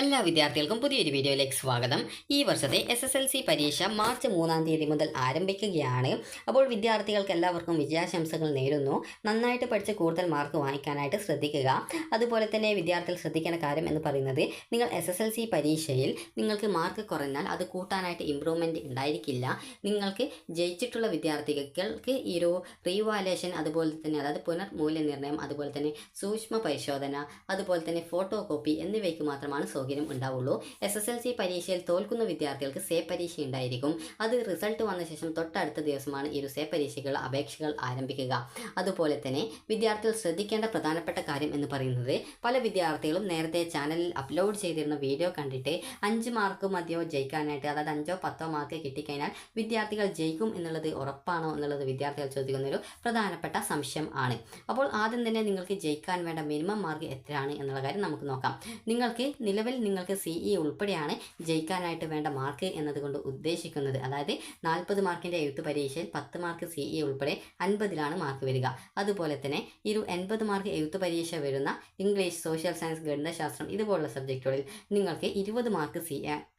എല്ലാ വിദ്യാർത്ഥികൾക്കും പുതിയൊരു വീഡിയോയിലേക്ക് സ്വാഗതം. ഈ വർഷത്തെ എസ് എസ് എൽ സി പരീക്ഷ മാർച്ച് മൂന്നാം തീയതി മുതൽ ആരംഭിക്കുകയാണ്. അപ്പോൾ വിദ്യാർത്ഥികൾക്ക് എല്ലാവർക്കും വിജയാശംസകൾ നേരുന്നു. നന്നായിട്ട് പഠിച്ച് കൂടുതൽ മാർക്ക് വാങ്ങിക്കാനായിട്ട് ശ്രദ്ധിക്കുക. അതുപോലെ തന്നെ വിദ്യാർത്ഥികൾ ശ്രദ്ധിക്കേണ്ട കാര്യം എന്ന് പറയുന്നത് നിങ്ങൾ എസ് എസ് എൽ സി പരീക്ഷയിൽ നിങ്ങൾക്ക് മാർക്ക് കുറഞ്ഞാൽ അത് കൂട്ടാനായിട്ട് ഇമ്പ്രൂവ്മെന്റ് ഉണ്ടായിരിക്കില്ല. നിങ്ങൾക്ക് ജയിച്ചിട്ടുള്ള വിദ്യാർത്ഥികൾക്ക് ഈ ഒരു റീവാലേഷൻ അതുപോലെ തന്നെ അതായത് പുനർമൂല്യനിർണയം അതുപോലെ തന്നെ സൂക്ഷ്മ പരിശോധന അതുപോലെ തന്നെ ഫോട്ടോ കോപ്പി എന്നിവയ്ക്ക് മാത്രമാണ് സൗകര്യം. ഉണ്ടാവുള്ളൂ. എസ് എസ് എൽ സി പരീക്ഷയിൽ തോൽക്കുന്ന വിദ്യാർത്ഥികൾക്ക് സേ പരീക്ഷ ഉണ്ടായിരിക്കും. അത് റിസൾട്ട് വന്ന ശേഷം തൊട്ടടുത്ത ദിവസമാണ് ഈ ഒരു സേ പരീക്ഷകൾ അപേക്ഷകൾ ആരംഭിക്കുക. അതുപോലെ തന്നെ വിദ്യാർത്ഥികൾ ശ്രദ്ധിക്കേണ്ട പ്രധാനപ്പെട്ട കാര്യം എന്ന് പറയുന്നത് പല വിദ്യാർത്ഥികളും നേരത്തെ ചാനലിൽ അപ്ലോഡ് ചെയ്തിരുന്ന വീഡിയോ കണ്ടിട്ട് അഞ്ച് മാർക്ക് മതിയോ ജയിക്കാനായിട്ട് അതായത് അഞ്ചോ പത്തോ മാർക്ക് കിട്ടിക്കഴിഞ്ഞാൽ വിദ്യാർത്ഥികൾ ജയിക്കും എന്നുള്ളത് ഉറപ്പാണോ എന്നുള്ളത് വിദ്യാർത്ഥികൾ ചോദിക്കുന്ന ഒരു പ്രധാനപ്പെട്ട സംശയം ആണ്. അപ്പോൾ ആദ്യം തന്നെ നിങ്ങൾക്ക് ജയിക്കാൻ വേണ്ട മിനിമം മാർക്ക് എത്രയാണ് എന്നുള്ള കാര്യം നമുക്ക് നോക്കാം. നിങ്ങൾക്ക് നിലവിൽ നിങ്ങൾക്ക് സി ഇ ഉൾപ്പെടെയാണ് ജയിക്കാനായിട്ട് വേണ്ട മാർക്ക് എന്നതുകൊണ്ട് ഉദ്ദേശിക്കുന്നത്. അതായത് നാൽപ്പത് മാർക്കിന്റെ എഴുത്ത് പരീക്ഷയിൽ പത്ത് മാർക്ക് സി ഇ ഉൾപ്പെടെ അൻപതിലാണ് മാർക്ക് വരിക. അതുപോലെ തന്നെ ഇരു എൺപത് മാർക്ക് എഴുത്ത് പരീക്ഷ വരുന്ന ഇംഗ്ലീഷ് സോഷ്യൽ സയൻസ് ഗണിതശാസ്ത്രം ഇതുപോലുള്ള സബ്ജക്റ്റുകളിൽ നിങ്ങൾക്ക് ഇരുപത് മാർക്ക് സി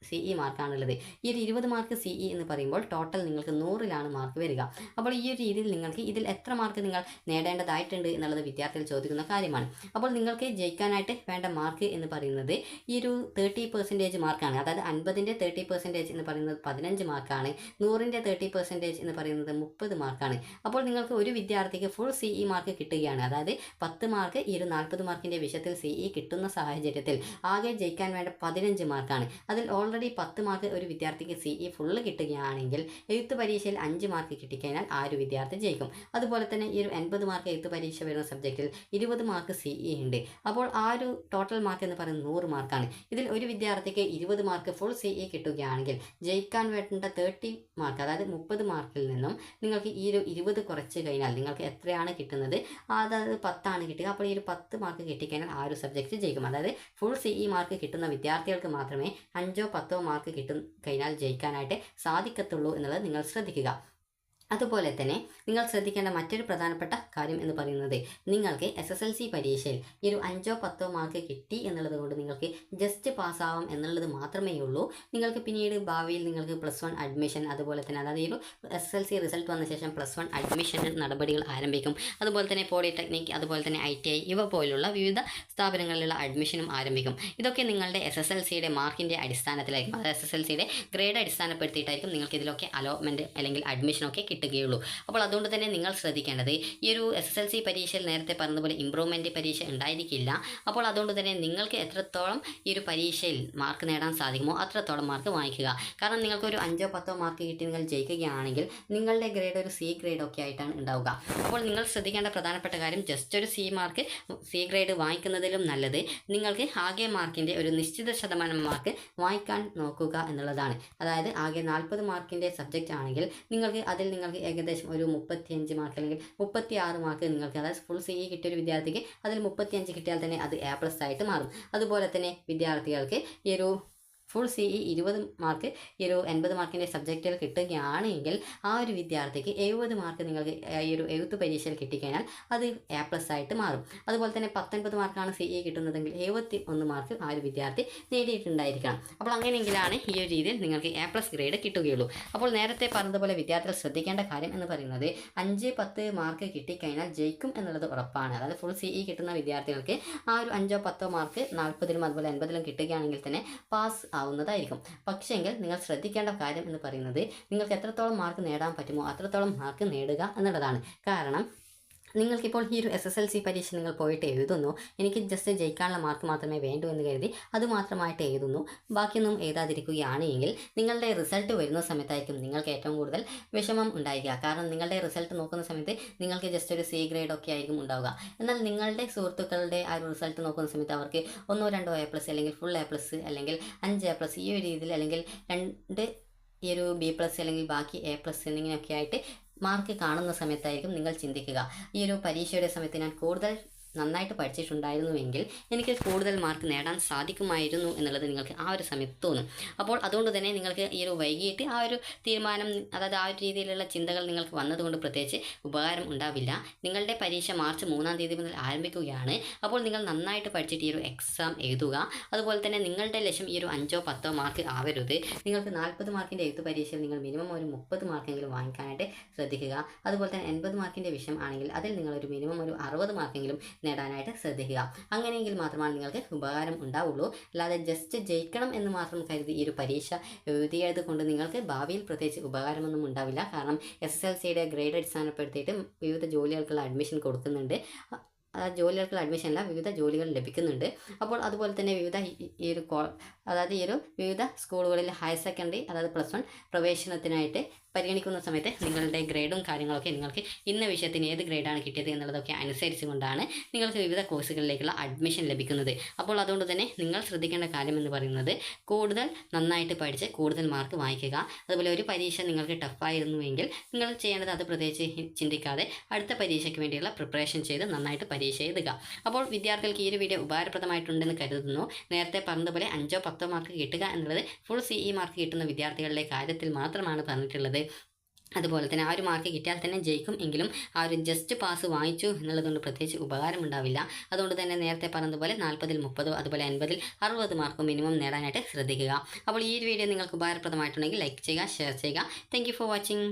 സിഇ മാർക്കാണുള്ളത് ഈ ഒരു ഇരുപത് മാർക്ക് സിഇ ഇ എന്ന് പറയുമ്പോൾ ടോട്ടൽ നിങ്ങൾക്ക് നൂറിലാണ് മാർക്ക് വരിക. അപ്പോൾ ഈ ഒരു രീതിയിൽ നിങ്ങൾക്ക് ഇതിൽ എത്ര മാർക്ക് നിങ്ങൾ നേടേണ്ടതായിട്ടുണ്ട് എന്നുള്ളത് വിദ്യാർത്ഥികൾ ചോദിക്കുന്ന കാര്യമാണ്. അപ്പോൾ നിങ്ങൾക്ക് ജയിക്കാനായിട്ട് വേണ്ട മാർക്ക് എന്ന് പറയുന്നത് ഈ ഒരു തേർട്ടി പെർസെന്റേജ് മാർക്കാണ് അതായത് അൻപതിന്റെ തേർട്ടി പെർസെന്റേജ് എന്ന് പറയുന്നത് പതിനഞ്ച് മാർക്കാണ് നൂറിന്റെ തേർട്ടി പെർസെന്റേജ് എന്ന് പറയുന്നത് മുപ്പത് മാർക്കാണ് അപ്പോൾ നിങ്ങൾക്ക് ഒരു വിദ്യാർത്ഥിക്ക് ഫുൾ സി ഇ മാർക്ക് കിട്ടുകയാണ്. അതായത് പത്ത് മാർക്ക് ഈ ഒരു നാൽപ്പത് മാർക്കിന്റെ വിഷയത്തിൽ സി ഇ കിട്ടുന്ന സാഹചര്യത്തിൽ ആകെ ജയിക്കാൻ വേണ്ട പതിനഞ്ച് മാർക്കാണ് അതിൽ ഓൾറെഡി പത്ത് മാർക്ക് ഒരു വിദ്യാർത്ഥിക്ക് സി ഇ ഫുള്ള് കിട്ടുകയാണെങ്കിൽ എഴുത്ത് പരീക്ഷയിൽ അഞ്ച് മാർക്ക് കിട്ടിക്കഴിഞ്ഞാൽ ആ ഒരു വിദ്യാർത്ഥി ജയിക്കും. അതുപോലെ തന്നെ ഈ ഒരു എൺപത് മാർക്ക് എഴുത്ത് പരീക്ഷ വരുന്ന സബ്ജക്റ്റിൽ ഇരുപത് മാർക്ക് സി ഇ ഉണ്ട്. അപ്പോൾ ആ ഒരു ടോട്ടൽ മാർക്ക് എന്ന് പറയുന്നത് നൂറ് മാർക്കാണ് ഇതിൽ ഒരു വിദ്യാർത്ഥിക്ക് ഇരുപത് മാർക്ക് ഫുൾ സി ഇ കിട്ടുകയാണെങ്കിൽ ജയിക്കാൻ വേണ്ട തേർട്ടി മാർക്ക് അതായത് മുപ്പത് മാർക്കിൽ നിന്നും നിങ്ങൾക്ക് ഈ ഒരു ഇരുപത് കുറച്ച് കഴിഞ്ഞാൽ നിങ്ങൾക്ക് എത്രയാണ് കിട്ടുന്നത്? അതായത് പത്താണ് കിട്ടുക. അപ്പോൾ ഈ ഒരു പത്ത് മാർക്ക് കിട്ടിക്കഴിഞ്ഞാൽ ആ ഒരു സബ്ജക്റ്റ് ജയിക്കും. അതായത് ഫുൾ സി ഇ മാർക്ക് കിട്ടുന്ന വിദ്യാർത്ഥികൾക്ക് മാത്രമേ അഞ്ചോ പത്തോ മാർക്ക് കിട്ടും കഴിഞ്ഞാൽ ജയിക്കാനായിട്ട് സാധിക്കത്തുള്ളൂ എന്നുള്ളത് നിങ്ങൾ ശ്രദ്ധിക്കുക. അതുപോലെ തന്നെ നിങ്ങൾ ശ്രദ്ധിക്കേണ്ട മറ്റൊരു പ്രധാനപ്പെട്ട കാര്യം എന്ന് പറയുന്നത് നിങ്ങൾക്ക് എസ് എസ് എൽ സി പരീക്ഷയിൽ ഈ ഒരു അഞ്ചോ പത്തോ മാർക്ക് കിട്ടി എന്നുള്ളത് കൊണ്ട് നിങ്ങൾക്ക് ജസ്റ്റ് പാസ്സാവാം എന്നുള്ളത് മാത്രമേ ഉള്ളൂ. നിങ്ങൾക്ക് പിന്നീട് ഭാവിയിൽ നിങ്ങൾക്ക് പ്ലസ് വൺ അഡ്മിഷൻ അതുപോലെ തന്നെ അതായത് ഈ ഒരു എസ് എൽ സി റിസൾട്ട് വന്ന ശേഷം പ്ലസ് വൺ അഡ്മിഷൻ നടപടികൾ ആരംഭിക്കും. അതുപോലെ തന്നെ പോളിടെക്നിക് അതുപോലെ തന്നെ ഐ ടി ഐ ഇവ പോലുള്ള വിവിധ സ്ഥാപനങ്ങളിലുള്ള അഡ്മിഷനും ആരംഭിക്കും. ഇതൊക്കെ നിങ്ങളുടെ എസ് എസ് എൽ സിയുടെ മാർക്കിന്റെ അടിസ്ഥാനത്തിലായിരിക്കും. അതായത് എസ് എസ് എൽ സിയുടെ ഗ്രേഡ് അടിസ്ഥാനപ്പെടുത്തിയിട്ടായിരിക്കും നിങ്ങൾക്ക് ഇതിലൊക്കെ അലോട്ട്മെന്റ് അല്ലെങ്കിൽ അഡ്മിഷനൊക്കെ കിട്ടുകയുള്ളൂ. അപ്പോൾ അതുകൊണ്ട് തന്നെ നിങ്ങൾ ശ്രദ്ധിക്കേണ്ടത് ഈ ഒരു എസ് എസ് എൽ സി പരീക്ഷയിൽ നേരത്തെ പറഞ്ഞതുപോലെ ഇമ്പ്രൂവ്മെന്റ് പരീക്ഷ ഉണ്ടായിരിക്കില്ല. അപ്പോൾ അതുകൊണ്ട് തന്നെ നിങ്ങൾക്ക് എത്രത്തോളം ഈ ഒരു പരീക്ഷയിൽ മാർക്ക് നേടാൻ സാധിക്കുമോ അത്രത്തോളം മാർക്ക് വാങ്ങിക്കുക കാരണം നിങ്ങൾക്കൊരു അഞ്ചോ പത്തോ മാർക്ക് കിട്ടി നിങ്ങൾ ജയിക്കുകയാണെങ്കിൽ നിങ്ങളുടെ ഗ്രേഡ് ഒരു സി ഗ്രേഡ് ഒക്കെ ആയിട്ടാണ് ഉണ്ടാവുക. അപ്പോൾ നിങ്ങൾ ശ്രദ്ധിക്കേണ്ട പ്രധാനപ്പെട്ട കാര്യം ജസ്റ്റ് ഒരു സി മാർക്ക് സി ഗ്രേഡ് വാങ്ങിക്കുന്നതിലും നല്ലത് നിങ്ങൾക്ക് ആകെ മാർക്കിന്റെ ഒരു നിശ്ചിത ശതമാനം മാർക്ക് വാങ്ങിക്കാൻ നോക്കുക എന്നുള്ളതാണ്. അതായത് ആകെ നാൽപ്പത് മാർക്കിന്റെ സബ്ജക്റ്റ് ആണെങ്കിൽ നിങ്ങൾക്ക് അതിൽ നിങ്ങൾക്ക് ഏകദേശം ഒരു മുപ്പത്തിയഞ്ച് മാർക്ക് അല്ലെങ്കിൽ മുപ്പത്തി ആറ് മാർക്ക് നിങ്ങൾക്ക് അതായത് ഫുൾ സി കിട്ടിയ ഒരു വിദ്യാർത്ഥിക്ക് അതിൽ മുപ്പത്തിയഞ്ച് കിട്ടിയാൽ തന്നെ അത് എ പ്ലസ് ആയിട്ട് മാറും. അതുപോലെ തന്നെ വിദ്യാർത്ഥികൾക്ക് ഈ ഒരു ഫുൾ സി ഇ ഇരുപത് മാർക്ക് ഈ ഒരു എൺപത് മാർക്കിന്റെ സബ്ജക്റ്റുകൾ കിട്ടുകയാണെങ്കിൽ ആ ഒരു വിദ്യാർത്ഥിക്ക് എഴുപത് മാർക്ക് നിങ്ങൾക്ക് ഈ ഒരു എഴുത്ത് പരീക്ഷയിൽ കിട്ടിക്കഴിഞ്ഞാൽ അത് എ പ്ലസ് ആയിട്ട് മാറും. അതുപോലെ തന്നെ പത്തൊൻപത് മാർക്കാണ് സി ഇ കിട്ടുന്നതെങ്കിൽ എഴുപത്തി ഒന്ന് മാർക്ക് ആ ഒരു വിദ്യാർത്ഥി നേടിയിട്ടുണ്ടായിരിക്കണം. അപ്പോൾ അങ്ങനെയെങ്കിലാണ് ഈ ഒരു രീതിയിൽ നിങ്ങൾക്ക് എ പ്ലസ് ഗ്രേഡ് കിട്ടുകയുള്ളൂ. അപ്പോൾ നേരത്തെ പറഞ്ഞതുപോലെ വിദ്യാർത്ഥികൾ ശ്രദ്ധിക്കേണ്ട കാര്യം എന്ന് പറയുന്നത് അഞ്ച് പത്ത് മാർക്ക് കിട്ടിക്കഴിഞ്ഞാൽ ജയിക്കും എന്നുള്ളത് ഉറപ്പാണ്. അതായത് ഫുൾ സി ഇ കിട്ടുന്ന വിദ്യാർത്ഥികൾക്ക് ആ ഒരു അഞ്ചോ പത്തോ മാർക്ക് നാൽപ്പതിലും അതുപോലെ എൺപതിലും കിട്ടുകയാണെങ്കിൽ തന്നെ പാസ് ആവുന്നതായിരിക്കും. പക്ഷേങ്കിൽ നിങ്ങൾ ശ്രദ്ധിക്കേണ്ട കാര്യം എന്ന് പറയുന്നത് നിങ്ങൾക്ക് എത്രത്തോളം മാർക്ക് നേടാൻ പറ്റുമോ അത്രത്തോളം മാർക്ക് നേടുക എന്നുള്ളതാണ്. കാരണം നിങ്ങൾക്കിപ്പോൾ ഈ ഒരു എസ് എസ് എൽ സി പരീക്ഷ നിങ്ങൾ പോയിട്ട് എഴുതുന്നു. എനിക്ക് ജസ്റ്റ് ജയിക്കാനുള്ള മാർക്ക് മാത്രമേ വേണ്ടൂ എന്ന് കരുതി അത് മാത്രമായിട്ട് എഴുതുന്നു. ബാക്കിയൊന്നും എഴുതാതിരിക്കുകയാണ് എങ്കിൽ നിങ്ങളുടെ റിസൾട്ട് വരുന്ന സമയത്തായിരിക്കും നിങ്ങൾക്ക് ഏറ്റവും കൂടുതൽ വിഷമം ഉണ്ടായിരിക്കുക കാരണം നിങ്ങളുടെ റിസൾട്ട് നോക്കുന്ന സമയത്ത് നിങ്ങൾക്ക് ജസ്റ്റ് ഒരു സി ഗ്രേഡ് ഒക്കെ ആയിരിക്കും ഉണ്ടാവുക. എന്നാൽ നിങ്ങളുടെ സുഹൃത്തുക്കളുടെ ആ ഒരു റിസൾട്ട് നോക്കുന്ന സമയത്ത് അവർക്ക് ഒന്നോ രണ്ടോ എ പ്ലസ് അല്ലെങ്കിൽ ഫുൾ എ പ്ലസ് അല്ലെങ്കിൽ അഞ്ച് എ പ്ലസ് ഈ ഒരു രീതിയിൽ അല്ലെങ്കിൽ രണ്ട് ഈ ഒരു ബി പ്ലസ് അല്ലെങ്കിൽ ബാക്കി എ പ്ലസ് എന്നിങ്ങനെയൊക്കെ ആയിട്ട് മാർക്ക് കാണുന്ന സമയത്തായിരിക്കും നിങ്ങൾ ചിന്തിക്കുക. ഈ ഒരു പരീക്ഷയുടെ സമയത്ത് ഞാൻ കൂടുതൽ നന്നായിട്ട് പഠിച്ചിട്ടുണ്ടായിരുന്നുവെങ്കിൽ എനിക്ക് കൂടുതൽ മാർക്ക് നേടാൻ സാധിക്കുമായിരുന്നു എന്നുള്ളത് നിങ്ങൾക്ക് ആ ഒരു സമയത്ത് തോന്നും. അപ്പോൾ അതുകൊണ്ട് തന്നെ നിങ്ങൾക്ക് ഈ ഒരു വൈകിട്ട് ആ ഒരു തീരുമാനം അതായത് ആ ഒരു രീതിയിലുള്ള ചിന്തകൾ നിങ്ങൾക്ക് വന്നതുകൊണ്ട് പ്രത്യേകിച്ച് ഉപകാരം ഉണ്ടാവില്ല. നിങ്ങളുടെ പരീക്ഷ മാർച്ച് മൂന്നാം തീയതി മുതൽ ആരംഭിക്കുകയാണ്. അപ്പോൾ നിങ്ങൾ നന്നായിട്ട് പഠിച്ചിട്ട് ഈ ഒരു എക്സാം എഴുതുക. അതുപോലെ തന്നെ നിങ്ങളുടെ ലക്ഷ്യം ഈ ഒരു അഞ്ചോ പത്തോ മാർക്ക് ആവരുത്. നിങ്ങൾക്ക് നാൽപ്പത് മാർക്കിന്റെ എഴുത്ത് പരീക്ഷയിൽ നിങ്ങൾ മിനിമം ഒരു മുപ്പത് മാർക്കെങ്കിലും വാങ്ങിക്കാനായിട്ട് ശ്രദ്ധിക്കുക. അതുപോലെ തന്നെ എൺപത് മാർക്കിന്റെ വിഷയം ആണെങ്കിൽ അതിൽ നിങ്ങൾ ഒരു മിനിമം ഒരു അറുപത് മാർക്കെങ്കിലും നേടാനായിട്ട് ശ്രദ്ധിക്കുക. അങ്ങനെയെങ്കിൽ മാത്രമാണ് നിങ്ങൾക്ക് ഉപകാരം ഉണ്ടാവുള്ളൂ. അല്ലാതെ ജസ്റ്റ് ജയിക്കണം എന്ന് മാത്രം കരുതി ഈ ഒരു പരീക്ഷ എഴുതിയത് കൊണ്ട് നിങ്ങൾക്ക് ഭാവിയിൽ പ്രത്യേകിച്ച് ഉപകാരമൊന്നും ഉണ്ടാവില്ല. കാരണം എസ് എസ് എൽ സിയുടെ ഗ്രേഡ് അടിസ്ഥാനപ്പെടുത്തിയിട്ട് വിവിധ ജോലികൾക്കുള്ള അഡ്മിഷൻ കൊടുക്കുന്നുണ്ട്. ജോലികൾക്കുള്ള അഡ്മിഷൻ അല്ല വിവിധ ജോലികൾ ലഭിക്കുന്നുണ്ട്. അപ്പോൾ അതുപോലെ തന്നെ വിവിധ ഈ- ഒരു അതായത് ഈ ഒരു വിവിധ സ്കൂളുകളിൽ ഹയർ സെക്കൻഡറി അതായത് പ്ലസ് വൺ പ്രവേശനത്തിനായിട്ട് പരിഗണിക്കുന്ന സമയത്ത് നിങ്ങളുടെ ഗ്രേഡും കാര്യങ്ങളൊക്കെ നിങ്ങൾക്ക് ഇന്ന വിഷയത്തിന് ഏത് ഗ്രേഡാണ് കിട്ടിയത് എന്നുള്ളതൊക്കെ അനുസരിച്ചുകൊണ്ടാണ് നിങ്ങൾക്ക് വിവിധ കോഴ്സുകളിലേക്കുള്ള അഡ്മിഷൻ ലഭിക്കുന്നത്. അപ്പോൾ അതുകൊണ്ട് തന്നെ നിങ്ങൾ ശ്രദ്ധിക്കേണ്ട കാര്യം എന്ന് പറയുന്നത് കൂടുതൽ നന്നായിട്ട് പഠിച്ച് കൂടുതൽ മാർക്ക് വാങ്ങിക്കുക അതുപോലെ ഒരു പരീക്ഷ നിങ്ങൾക്ക് ടഫായിരുന്നുവെങ്കിൽ നിങ്ങൾ ചെയ്യേണ്ടത് അത് പ്രത്യേകിച്ച് ചിന്തിക്കാതെ അടുത്ത പരീക്ഷയ്ക്ക് വേണ്ടിയുള്ള പ്രിപ്പറേഷൻ ചെയ്ത് നന്നായിട്ട് പരീക്ഷ എഴുതുക. അപ്പോൾ വിദ്യാർത്ഥികൾക്ക് ഈ ഒരു വീഡിയോ ഉപകാരപ്രദമായിട്ടുണ്ടെന്ന് കരുതുന്നു. നേരത്തെ പറഞ്ഞതുപോലെ അഞ്ചോ പത്തോ മാർക്ക് കിട്ടുക എന്നുള്ളത് ഫുൾ സി ഇ മാർക്ക് കിട്ടുന്ന വിദ്യാർത്ഥികളുടെ കാര്യത്തിൽ മാത്രമാണ് പറഞ്ഞിട്ടുള്ളത്. അതുപോലെ തന്നെ ആ ഒരു മാർക്ക് കിട്ടിയാൽ തന്നെ ജയിക്കും എങ്കിലും ആ ഒരു ജസ്റ്റ് പാസ് വാങ്ങിച്ചു എന്നുള്ളതുകൊണ്ട് പ്രത്യേകിച്ച് ഉപകാരം ഉണ്ടാവില്ല അതുകൊണ്ട് തന്നെ നേരത്തെ പറഞ്ഞതുപോലെ നാൽപ്പതിൽ മുപ്പതോ അതുപോലെ അൻപതിൽ അറുപത് മാർക്കും മിനിമം നേടാനായിട്ട് ശ്രദ്ധിക്കുക. അപ്പോൾ ഈ ഒരു വീഡിയോ നിങ്ങൾക്ക് ഉപകാരപ്രദമായിട്ടുണ്ടെങ്കിൽ ലൈക്ക് ചെയ്യുക ഷെയർ ചെയ്യുക. Thank for watching